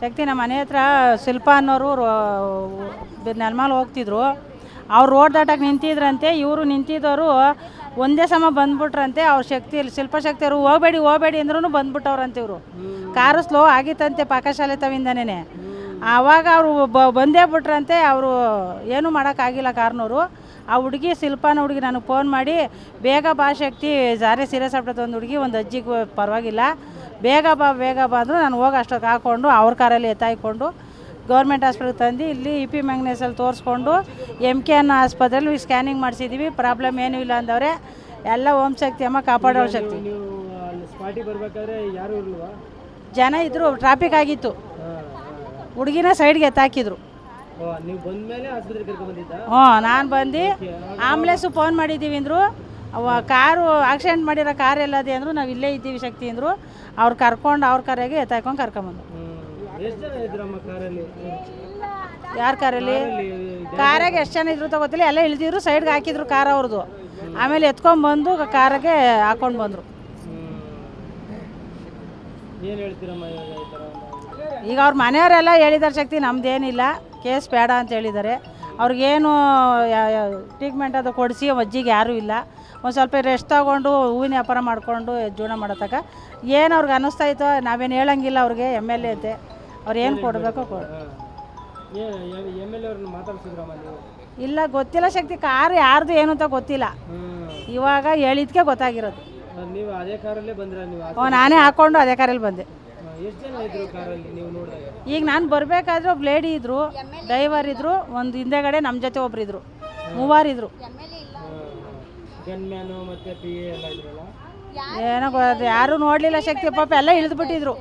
ಶಕ್ತಿ ನಮ್ಮ ಮನೆ ಹತ್ರ ಶಿಲ್ಪ ಅನ್ನೋರು ನೆಲಮಾಲ್ ಹೋಗ್ತಿದ್ರು. ಅವ್ರು ರೋಡ್ ದಾಟಕ್ಕೆ ನಿಂತಿದ್ರಂತೆ ಇವರು ನಿಂತಿದ್ದವರು ಒಂದೇ ಸಮ ಬಂದ್ಬಿಟ್ರಂತೆ. ಅವ್ರ ಶಕ್ತಿ ಶಿಲ್ಪ ಶಕ್ತಿ ಅವರು ಹೋಗಬೇಡಿ ಹೋಗಬೇಡಿ ಅಂದ್ರೂ ಬಂದ್ಬಿಟ್ಟವ್ರಂತೆ ಇವರು. ಕಾರು ಸ್ಲೋ ಆಗಿತ್ತಂತೆ ಪಾಕಶಾಲೆ ತವಿಂದನೇ ಆವಾಗ ಅವರು ಬ ಬಂದೇ ಬಿಟ್ರಂತೆ ಅವರು ಏನೂ ಮಾಡೋಕ್ಕಾಗಿಲ್ಲ ಕಾರ್ನವರು ಆ ಹುಡುಗಿ ಶಿಲ್ಪಾನ ಹುಡುಗಿ ನನಗೆ ಫೋನ್ ಮಾಡಿ ಬೇಗ ಬಾ ಶಕ್ತಿ ಜಾರೆ ಸೀರಿಯಸ್ ಆಗ್ಬಿಟ್ಟೈತೆ ಒಂದು ಹುಡುಗಿ ಒಂದು ಅಜ್ಜಿಗೆ ಪರವಾಗಿಲ್ಲ. ಬೇಗ ಬಾ ಬೇಗ ಬಾ ಅಂದರು ನಾನು ಹೋಗಿ ಅಷ್ಟೊತ್ತು ಹಾಕ್ಕೊಂಡು ಅವ್ರ ಕಾರಲ್ಲಿ ಎತ್ತಾಯ್ಕೊಂಡು ಗೌರ್ಮೆಂಟ್ ಆಸ್ಪತ್ರೆಗೆ ತಂದು ಇಲ್ಲಿ ಇ ಪಿ ಮ್ಯಾಂಗ್ನೇಸಲ್ಲಿ ತೋರಿಸ್ಕೊಂಡು ಎಂ ಕೆ ಎನ್ ಆಸ್ಪತ್ರೆಯಲ್ಲಿ ಸ್ಕ್ಯಾನಿಂಗ್ ಮಾಡಿಸಿದ್ದೀವಿ ಪ್ರಾಬ್ಲಮ್ ಏನೂ ಇಲ್ಲ ಅಂದವ್ರೆ. ಎಲ್ಲ ಓಂ ಶಕ್ತಿ ಅಮ್ಮ ಕಾಪಾಡೋ ಶಕ್ತಿ. ಜನ ಇದ್ದರು ಟ್ರಾಫಿಕ್ ಆಗಿತ್ತು. ಹುಡುಗಿನ ಸೈಡ್ಗೆ ಎತ್ತಾಕಿದ್ರು. ಹ್ಞೂ ನಾನು ಬಂದು ಆಂಬ್ಲೆನ್ಸು ಫೋನ್ ಮಾಡಿದ್ದೀವಿ ಅಂದರು. ಕಾರು ಆಕ್ಸಿಡೆಂಟ್ ಮಾಡಿರೋ ಕಾರ್ ಎಲ್ಲದೆ ಅಂದರು ನಾವು ಇಲ್ಲೇ ಇದ್ದೀವಿ ಶಕ್ತಿ ಅಂದರು. ಅವ್ರು ಕರ್ಕೊಂಡು ಅವ್ರ ಕರೆಗೆ ಎತ್ತಾಯ್ಕೊಂಡು ಕರ್ಕೊಂಬಂದು. ಯಾರ ಕಾರಲ್ಲಿ? ಕಾರಾಗೆ ಎಷ್ಟು ಜನ ಇದ್ರು ಗೊತ್ತಿಲ್ಲ. ಎಲ್ಲ ಇಳಿದಿದ್ರು ಸೈಡ್ಗೆ ಹಾಕಿದ್ರು ಕಾರ್ ಅವ್ರದ್ದು ಆಮೇಲೆ ಎತ್ಕೊಂಡ್ಬಂದು ಕಾರಾಗೆ ಹಾಕೊಂಡು ಬಂದರು. ಈಗ ಅವ್ರ ಮನೆಯವರೆಲ್ಲ ಹೇಳಿದಾರೆ ಶಕ್ತಿ ನಮ್ದೇನಿಲ್ಲ. ಕೇಸ್ ಬೇಡ ಅಂತ ಹೇಳಿದ್ದಾರೆ ಅವ್ರಿಗೇನು ಟ್ರೀಟ್ಮೆಂಟ್ ಅದು ಕೊಡಿಸಿ ಅಜ್ಜಿಗೆ ಯಾರೂ ಇಲ್ಲ. ಒಂದು ಸ್ವಲ್ಪ ರೆಸ್ಟ್ ತಗೊಂಡು ಹೂವಿನ ವ್ಯಾಪಾರ ಮಾಡಿಕೊಂಡು ಜೀವನ ಮಾಡತಕ್ಕ. ಏನು ಅವ್ರಿಗೆ ಅನ್ನಿಸ್ತಾ ಇತ್ತು ನಾವೇನು ಹೇಳಂಗಿಲ್ಲ ಅವ್ರಿಗೆ ಎಂ ಎಲ್ ಎ ಅಂತೆ ಅವ್ರು ಏನು ಕೊಡಬೇಕೋ ಕೊಡು. ಇಲ್ಲ ಗೊತ್ತಿಲ್ಲ ಶಕ್ತಿ. ಕಾರ್ ಯಾರ್ದು ಏನು ಅಂತ ಗೊತ್ತಿಲ್ಲ. ಇವಾಗ ಹೇಳಿದ್ಕೆ ಗೊತ್ತಾಗಿರೋದು. ಓ ನಾನೇ ಹಾಕ್ಕೊಂಡು ಅದೇ ಕಾರಲ್ಲಿ ಬಂದೆ. ಈಗ ನಾನು ಬರಬೇಕಾದ್ರೆ ಒಬ್ಬ ಲೇಡಿ ಇದ್ರು ಡ್ರೈವರ್ ಇದ್ರು ಒಂದು ಹಿಂದೆಗಡೆ ನಮ್ಮ ಜೊತೆ ಒಬ್ರು ಇದ್ರು. ಮೂವಾರು ಇದ್ರು. ಗನ್ ಮ್ಯಾನು ಮತ್ತೆ ಪಿ ಎಲ್ಲ ಇದ್ರಲ್ಲ? ಏನೋ ಯಾರು ನೋಡಲಿಲ್ಲ ಶಕ್ತಿ ಪಾಪ ಎಲ್ಲ ಇಳಿದ್ಬಿಟ್ಟಿದ್ರು.